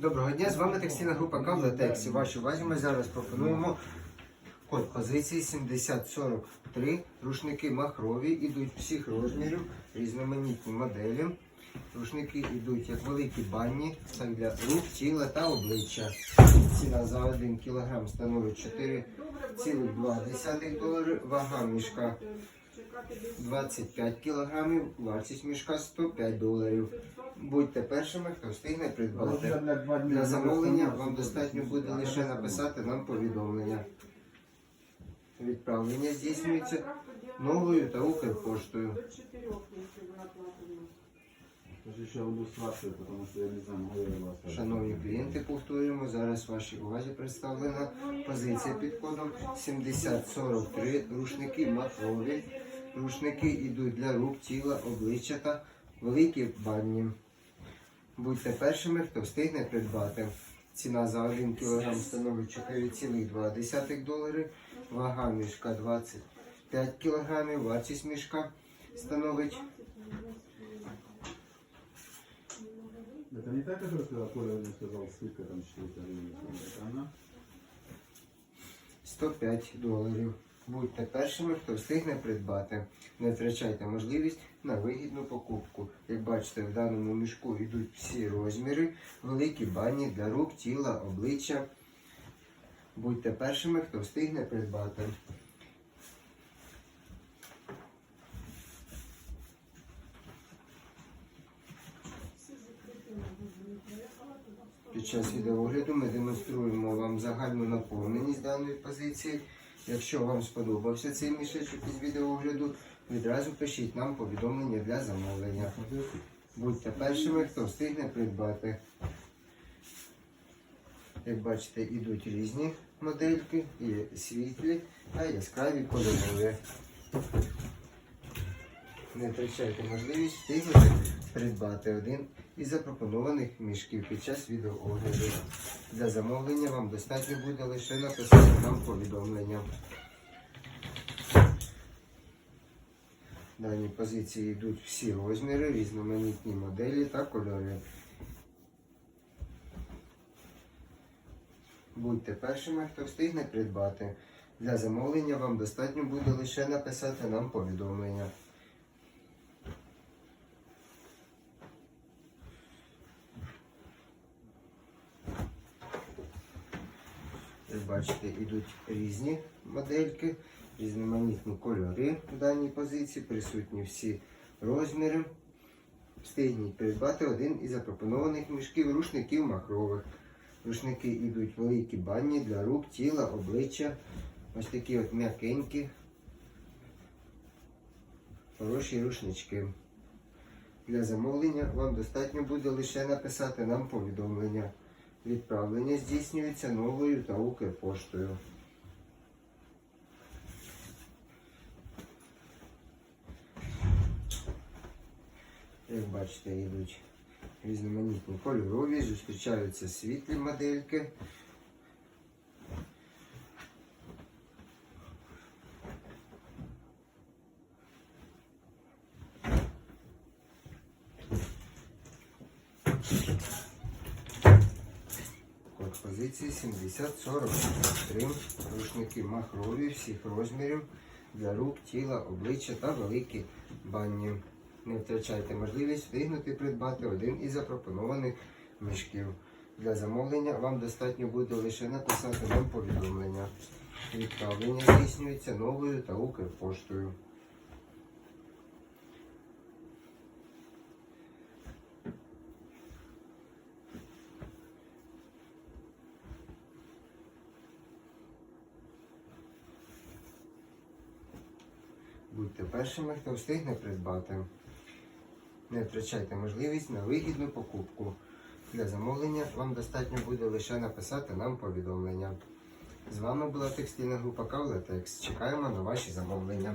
Доброго дня, з вами текстильна група Кавлатекс. І вашій увазі ми зараз пропонуємо код позиції 7043. Рушники махрові, ідуть всіх розмірів, різноманітні моделі. Рушники йдуть як великі банні, так для рук, тіла та обличчя. Ціна за 1 кг становить 4,2 долари, вага мішка 25 кг, вартість мішка 105 доларів. Будьте першими, хто встигне придбати. Для замовлення вам достатньо буде лише написати нам повідомлення. Відправлення здійснюється новою та Укрпоштою. Шановні клієнти, повторюємо, зараз вашій увазі представлена позиція під кодом 7043. Рушники махрові. Рушники йдуть для рук, тіла, обличчя та великі банні. Будьте першими, хто встигне придбати. Ціна за 1 кг становить 4,2 долари, вага мішка 25 кг, вартість мішка становить Это не так, который сказал, Коля мне сказал, сколько там 400 гривен. Это она? 105 доларів. Будьте першими, хто встигне придбати. Не втрачайте можливість на вигідну покупку. Як бачите, в даному мішку йдуть всі розміри, великі бані для рук, тіла, обличчя. Будьте першими, хто встигне придбати. Під час відеогляду ми демонструємо вам загальну наповненість даної позиції. Якщо вам сподобався цей мішечок із відеогляду, відразу пишіть нам повідомлення для замовлення. Будьте першими, хто встигне придбати. Як бачите, йдуть різні модельки, є світлі а яскраві кольорові. Не втрачайте можливість встигнути придбати один із запропонованих мішків під час відеоогляду. Для замовлення вам достатньо буде лише написати нам повідомлення. В даній позиції йдуть всі розміри, різноманітні моделі та кольори. Будьте першими, хто встигне придбати. Для замовлення вам достатньо буде лише написати нам повідомлення. Як бачите, йдуть різні модельки, різноманітні кольори в даній позиції, присутні всі розміри. Встигніть придбати один із запропонованих мішків рушників махрових. Рушники йдуть великі банні для рук, тіла, обличчя. Ось такі от м'якенькі, хороші рушнички. Для замовлення вам достатньо буде лише написати нам повідомлення. Відправлення здійснюється новою та Укрпоштою. Як бачите, йдуть різноманітні кольорові, зустрічаються світлі модельки. Код позиції 7043. Рушники махрові всіх розмірів для рук, тіла, обличчя та великі банні. Не втрачайте можливість встигнути придбати один із запропонованих мішків. Для замовлення вам достатньо буде лише написати нам повідомлення. Відправлення здійснюється новою та Укрпоштою. Будьте першими, хто встигне придбати. Не втрачайте можливість на вигідну покупку. Для замовлення вам достатньо буде лише написати нам повідомлення. З вами була текстильна група Кавлетекс. Чекаємо на ваші замовлення.